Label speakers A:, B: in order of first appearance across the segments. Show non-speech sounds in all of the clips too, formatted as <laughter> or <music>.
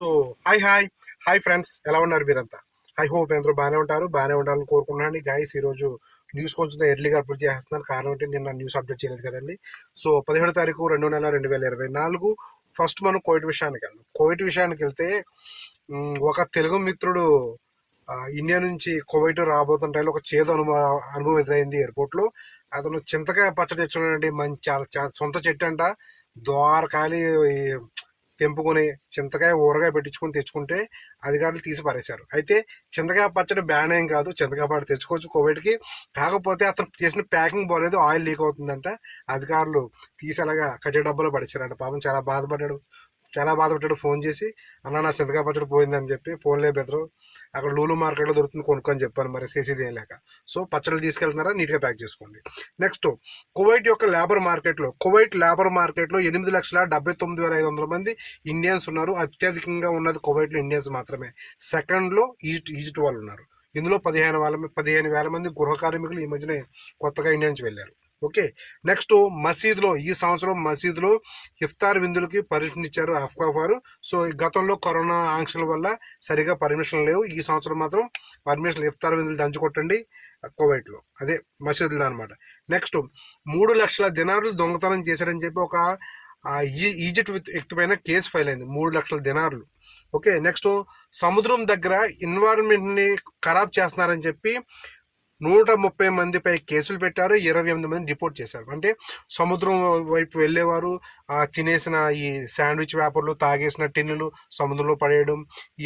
A: So hi hi hi friends ఎలా ఉన్నారు మీరంతా? ఐ హోప్ అందరూ బాగానే ఉంటారు బాగానే ఉండాలని కోరుకున్నాను గైస్ ఈరోజు న్యూస్ కొంచెం ఎర్లీగా అప్డేట్ చేస్తున్నాను కారణం ఏంటి? నిన్న న్యూస్ అప్డేట్ చేయలేదు కదండి. సో పదిహేడు తారీఖు రెండు నెల రెండు వేల ఇరవై నాలుగు. ఫస్ట్ మనం కోవిడ్ విషయానికి వెళ్దాం. కోవిడ్ విషయానికి వెళ్తే ఒక తెలుగు మిత్రుడు ఇండియా నుంచి కోవిడ్ రాబోతున్న టైంలో ఒక చేదు అనుభవ అనుభవం ఎదురైంది ఎయిర్పోర్ట్లో. అతను చింతకాయ పచ్చడి తెచ్చుకున్నాడండి. మంచి చాలా సొంత చెట్టు అంట. ద్వారకాలి తెంపుకొని చింతకాయ ఊరగాయ పెట్టించుకొని తెచ్చుకుంటే అధికారులు తీసి పారేశారు. అయితే చింతకాయ పచ్చడి బ్యాన్ ఏం కాదు. చింతకాయ పచ్చడి తెచ్చుకోవచ్చు కోవిడ్కి. కాకపోతే అతను చేసిన ప్యాకింగ్ బాగోలేదు ఆయిల్ లీక్ అవుతుందంట. అధికారులు తీసి అలాగా కచ్చే డబ్బాలో పడేశారంట. పాపం చాలా బాధపడ్డాడు. చాలా బాధపడ్డాడు. ఫోన్ చేసి అన్న నా చింతకాయ పచ్చడి పోయిందని చెప్పి ఫోన్లే బెదరు అక్కడ లూలు మార్కెట్లో దొరుకుతుంది కొనుక్కొని చెప్పాను మరి చేసేది ఏం లేక. సో పచ్చళ్ళు తీసుకెళ్తున్నారా నీట్గా ప్యాక్ చేసుకోండి. నెక్స్ట్ కువైట్ యొక్క లేబర్ మార్కెట్లో కువైట్ లేబర్ మార్కెట్లో ఎనిమిది లక్షల డెబ్బై తొమ్మిది వేల ఐదు వందల మంది ఇండియన్స్ ఉన్నారు. అత్యధికంగా ఉన్నది కువైట్లో ఇండియన్స్ మాత్రమే. సెకండ్లో ఈజిప్ట్ ఈజిప్ట్ వాళ్ళు ఉన్నారు. ఇందులో పదిహేను వేల పదిహేను వేల మంది గృహ కార్మికులు ఈ మధ్యనే కొత్తగా ఇండియా నుంచి వెళ్ళారు. ఓకే. నెక్స్ట్ మసీదులో ఈ సంవత్సరం మసీదులో ఇఫ్తార్ విందులకి పర్మిషన్ ఇచ్చారు అఫ్కా వారు. సో ఈ గతంలో కరోనా ఆంక్షల వల్ల సరిగా పర్మిషన్ లేవు. ఈ సంవత్సరం మాత్రం పర్మిషన్ ఇఫ్తార్ విందులు దంచుకొట్టండి కోవైట్లో. అదే మసీదులు అనమాట నెక్స్ట్ మూడు లక్షల దినారులు దొంగతనం చేశారని చెప్పి ఒక ఈ- ఈజిప్ట్ విత్ వ్యక్తి పైన కేసు ఫైల్ అయింది. మూడు లక్షల దినారులు. ఓకే. నెక్స్ట్ సముద్రం దగ్గర ఎన్వైరన్మెంట్ని ఖరాబ్ చేస్తున్నారని చెప్పి నూట ముప్పై మందిపై కేసులు పెట్టారు ఇరవై ఎనిమిది మంది రిపోర్ట్ చేశారు. అంటే సముద్రం వైపు వెళ్ళేవారు తినేసిన ఈ శాండ్విచ్ వ్యాపారులు తాగేసిన టిన్నులు సముద్రంలో పడేయడం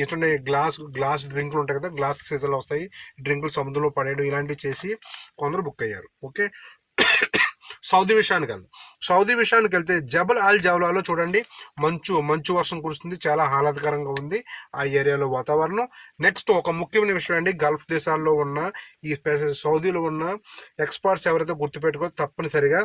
A: ఎటువంటి గ్లాస్ గ్లాస్ డ్రింకులు ఉంటాయి కదా గ్లాస్ సీజన్లో వస్తాయి డ్రింకులు సముద్రంలో పడేయడం ఇలాంటివి చేసి కొందరు బుక్ అయ్యారు. ఓకే? సౌదీ విషయానికి వెళ్దాం. సౌదీ విషయానికి వెళ్తే జబల్ అల్ జవలాలో చూడండి మంచు మంచు వర్షం కురుస్తుంది చాలా ఆహ్లాదకరంగా ఉంది ఆ ఏరియాలో వాతావరణం. నెక్స్ట్ ఒక ముఖ్యమైన విషయం అండి గల్ఫ్ దేశాల్లో ఉన్న ఈ సౌదీలో ఉన్న ఎక్స్పర్ట్స్ ఎవరైతే గుర్తుపెట్టుకో తప్పనిసరిగా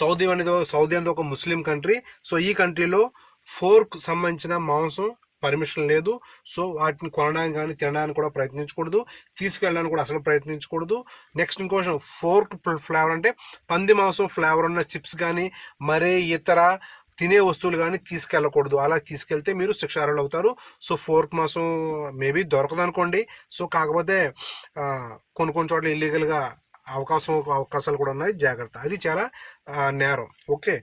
A: సౌదీ అనేది సౌదీ అనేది ఒక ముస్లిం కంట్రీ. సో ఈ కంట్రీలో ఫోర్క్ సంబంధించిన మాంసం పర్మిషన్ లేదు. సో వాటిని కొనడానికి కానీ తినడానికి కూడా ప్రయత్నించకూడదు. తీసుకెళ్ళడానికి కూడా అసలు ప్రయత్నించకూడదు. నెక్స్ట్ ఇంకో విషయం ఫోర్క్ ఫ్లేవర్ అంటే పంది మాంసం ఫ్లేవర్ ఉన్న చిప్స్ కానీ మరే ఇతర తినే వస్తువులు కానీ తీసుకెళ్ళకూడదు. అలా తీసుకెళ్తే మీరు శిక్షార్హులు అవుతారు. సో ఫోర్క్ మాసం మేబీ దొరకదు అనుకోండి సో కాకపోతే కొన్ని కొన్ని చోట్ల ఇల్లీగల్గా అవకాశం అవకాశాలు కూడా ఉన్నాయి. జాగ్రత్త. అది చాలా నేరం. ఓకే.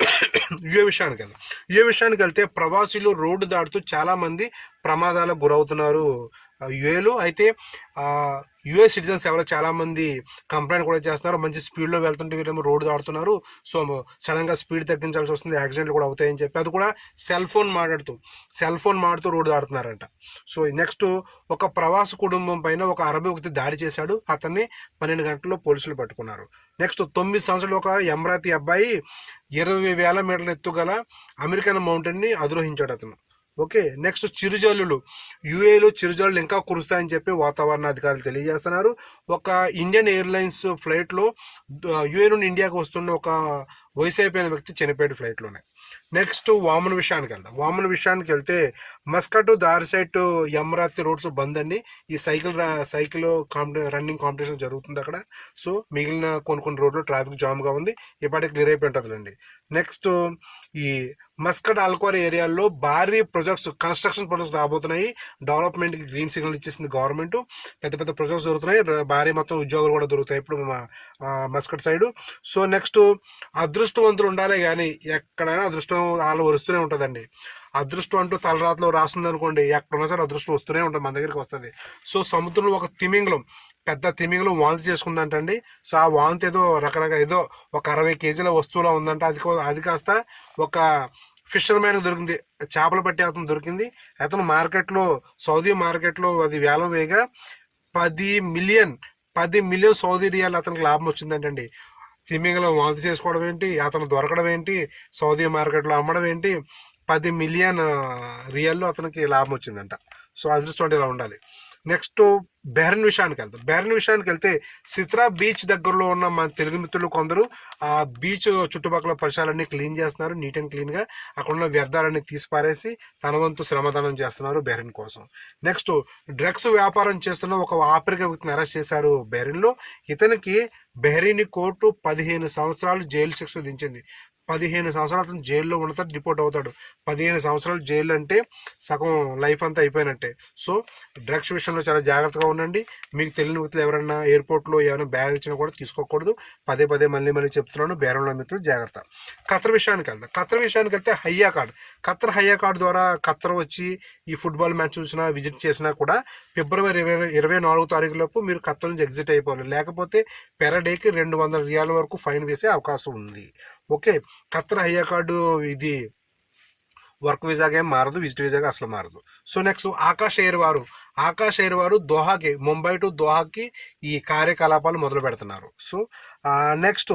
A: <coughs> యుఏ విషయానికి వెళ్దాం యుఏ విషయానికి వెళ్తే ప్రవాసీలు రోడ్డు దాటుతూ చాలామంది ప్రమాదాలకు గురవుతున్నారు. యుఏలో అయితే యుఏ సిటిజన్స్ ఎవరో చాలా మంది కంప్లైంట్ కూడా చేస్తున్నారు. మంచి స్పీడ్లో వెళ్తుంటే వీళ్ళేమో రోడ్డు దాడుతున్నారు సో సడన్గా స్పీడ్ తగ్గించాల్సి వస్తుంది. యాక్సిడెంట్లు కూడా అవుతాయని చెప్పి అది కూడా సెల్ ఫోన్ మాట్లాడుతూ సెల్ ఫోన్ మాడుతూ రోడ్డు దాడుతున్నారంట సో నెక్స్ట్ ఒక ప్రవాస కుటుంబం పైన ఒక అరబీ వ్యక్తి దాడి చేశాడు. అతన్ని పన్నెండు గంటల్లో పోలీసులు పట్టుకున్నారు. నెక్స్ట్ తొమ్మిది సంవత్సరాలు ఒక ఎమరాతి అబ్బాయి ఇరవై వేల మీటర్ల ఎత్తుగల అమెరికన్ మౌంటైన్ని అధిరోహించాడు అతను. Okay next చిరుజల్లులు. యుఏలో చిరుజల్లులు ఇంకా కురుస్తాయని చెప్పి వాతావరణ అధికారులు తెలియజేస్తున్నారు. ఒక ఇండియన్ ఎయిర్లైన్స్ ఫ్లైట్లో యుఏ నుండి ఇండియాకి వస్తున్న ఒక వయసు అయిపోయిన వ్యక్తి చనిపోయాడు ఫ్లైట్లోనే. నెక్స్ట్ వామన్ విషయానికి వెళ్దాం. వామన్ విషయానికి వెళ్తే మస్కట్ దారిసైట్ యమరాతి రోడ్స్ బంద్ అండి. ఈ సైకిల్ సైకిల్ కాంపిటీ రన్నింగ్ కాంపిటీషన్ జరుగుతుంది అక్కడ. సో మిగిలిన కొన్ని కొన్ని రోడ్లు ట్రాఫిక్ జామ్గా ఉంది. ఇప్పటికి క్లియర్ అయిపోయి ఉంటుందిలేండి. నెక్స్ట్ ఈ మస్కట్ ఆల్కోర్ ఏరియాలో భారీ ప్రొజెక్ట్స్ కన్స్ట్రక్షన్ ప్రొజెక్ట్స్ రాబోతున్నాయి. డెవలప్మెంట్కి గ్రీన్ సిగ్నల్ ఇచ్చేసింది గవర్నమెంట్ పెద్ద పెద్ద ప్రొజెక్ట్స్ దొరుకుతున్నాయి. భారీ మొత్తం ఉద్యోగాలు కూడా దొరుకుతాయి ఇప్పుడు మా మస్కట్ సైడ్ సో నెక్స్ట్ అదృష్టవంతులు ఉండాలి కానీ ఎక్కడైనా అదృష్టం వాళ్ళు వరుస్తూనే ఉంటుందండి. అదృష్టం అంటూ తలరాతలో రాస్తుంది అనుకోండి ఎక్కడున్నా సరే అదృష్టం వస్తూనే ఉంటుంది మన దగ్గరికి వస్తుంది. సో సముద్రంలో ఒక తిమింగలం పెద్ద తిమింగలం వాంతి చేసుకుందంటండి. సో ఆ వాంతి ఏదో రకరకాల ఏదో ఒక అరవై కేజీల వస్తువులా ఉందంట. అది అది కాస్త ఒక ఫిషర్ మ్యాన్ దొరికింది. చేపలు పట్టే అతను దొరికింది. అతను మార్కెట్లో సౌదీ మార్కెట్లో అది వేలం వేయగా పది మిలియన్ పది మిలియన్ సౌదీ రియాలు అతనికి లాభం వచ్చిందంటండి. తిమింగలం వాంతి చేసుకోవడం ఏంటి? అతను దొరకడం ఏంటి? సౌదీ మార్కెట్లో అమ్మడం ఏంటి? పది మిలియన్ రియల్లో అతనికి లాభం వచ్చిందంట. సో అదృష్టం ఇలా ఉండాలి. నెక్స్ట్ బెహరన్ విషయానికి వెళ్తాం బెహరన్ విషయానికి వెళ్తే సిత్రా బీచ్ దగ్గరలో ఉన్న మన తెలుగు మిత్రులు కొందరు ఆ బీచ్ చుట్టుపక్కల పరిసరాలన్నీ క్లీన్ చేస్తున్నారు నీట్ అండ్ క్లీన్గా అక్కడ ఉన్న వ్యర్థాలన్నీ తీసిపారేసి తన వంతు శ్రమదానం చేస్తున్నారు బెహ్రిన్ కోసం. నెక్స్ట్ డ్రగ్స్ వ్యాపారం చేస్తున్న ఒక ఆఫ్రికా వ్యక్తిని అరెస్ట్ చేశారు బెహ్రిన్లో. ఇతనికి బెహరీని కోర్టు పదిహేను సంవత్సరాలు జైలు శిక్ష విధించింది. పదిహేను సంవత్సరాలు అతను జైల్లో ఉండతాడు రిపోర్ట్ అవుతాడు. పదిహేను సంవత్సరాలు జైలు అంటే సగం లైఫ్ అంతా అయిపోయినట్టే. సో డ్రగ్స్ విషయంలో చాలా జాగ్రత్తగా ఉండండి. మీకు తెలియని వ్యక్తులు ఎవరైనా ఎయిర్పోర్ట్లో ఏమైనా బ్యాగ్ ఇచ్చినా కూడా తీసుకోకూడదు. పదే పదే మళ్ళీ మళ్ళీ చెప్తున్నాను బేరంలో మిత్రులు జాగ్రత్త. ఖత్ర విషయానికి వెళ్దాం. ఖత్తర్ విషయానికి వెళ్తే హయ్యా కార్డ్. ఖత్తర్ హయ్యా కార్డ్ ద్వారా ఖతర్ వచ్చి ఈ ఫుట్బాల్ మ్యాచ్ చూసినా విజిట్ చేసినా కూడా ఫిబ్రవరి ఇరవై ఇరవై నాలుగో తారీఖులోపు మీరు ఖత్తర్ నుంచి ఎగ్జిట్ అయిపోవాలి. లేకపోతే పెర డేకి రెండు వందల రియాల వరకు ఫైన్ వేసే అవకాశం ఉంది. ఓకే ఖత్తర్ హయ్యా కార్డు ఇది వర్క్ వీజాగా ఏం మారదు విజిట్ వీజాగా అసలు మారదు. సో నెక్స్ట్ ఆకాష్ ఎయిర్ వారు ఆకాష్ ఎయిర్ వారు దోహాకి ముంబై టు దోహాకి ఈ కార్యకలాపాలు మొదలు పెడుతున్నారు. So next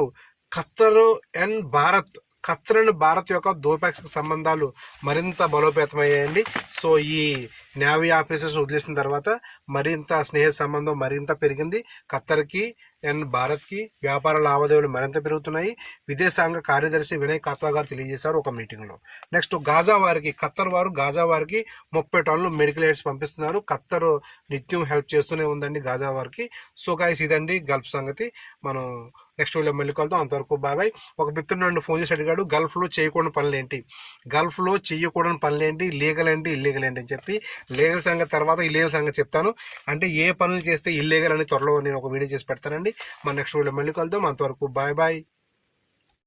A: Qatar and Bharat Qatar and Bharat యొక్క ద్వైపాక్షిక సంబంధాలు మరింత బలోపేతమయ్యాయండి. సో ఈ నేవీ ఆఫీసర్స్ వదిలేసిన తర్వాత మరింత స్నేహ సంబంధం మరింత పెరిగింది. ఖత్తర్కి అండ్ భారత్కి వ్యాపార లావాదేవీలు మరింత పెరుగుతున్నాయి. విదేశాంగ కార్యదర్శి వినయ్ కాత్వా గారు తెలియజేశారు ఒక మీటింగ్లో. నెక్స్ట్ గాజా వారికి ఖత్తర్ వారు గాజా వారికి ముప్పై టన్నులు మెడికల్ ఎయిడ్స్ పంపిస్తున్నారు. ఖత్తర్ నిత్యం హెల్ప్ చేస్తూనే ఉందండి గాజా వారికి. సో గాయస్ ఇదండి గల్ఫ్ సంగతి. మనం నెక్స్ట్ వీడియో మళ్ళీ కలుద్దాం. అంతవరకు బాబాయ్ ఒక మిత్రుడు నన్ను ఫోన్ చేసి అడిగాడు గల్ఫ్లో చేయకూడని పనులు ఏంటి? గల్ఫ్లో చేయకూడని పనులు ఏంటి? లీగల్ ఏంటి? ఇల్లీగల్ ఏంటి? అని చెప్పి లీగల్ సంగతి తర్వాత ఇల్లీగల్ సంగతి చెప్తాను. అంటే ఏ పనులు చేస్తే ఇల్లీగల్ అని త్వరలో నేను ఒక వీడియో చేసి పెడతానండి. మన నెక్స్ట్ వీడియో మళ్ళీ కలుద్దాం. అంతవరకు బాయ్ బాయ్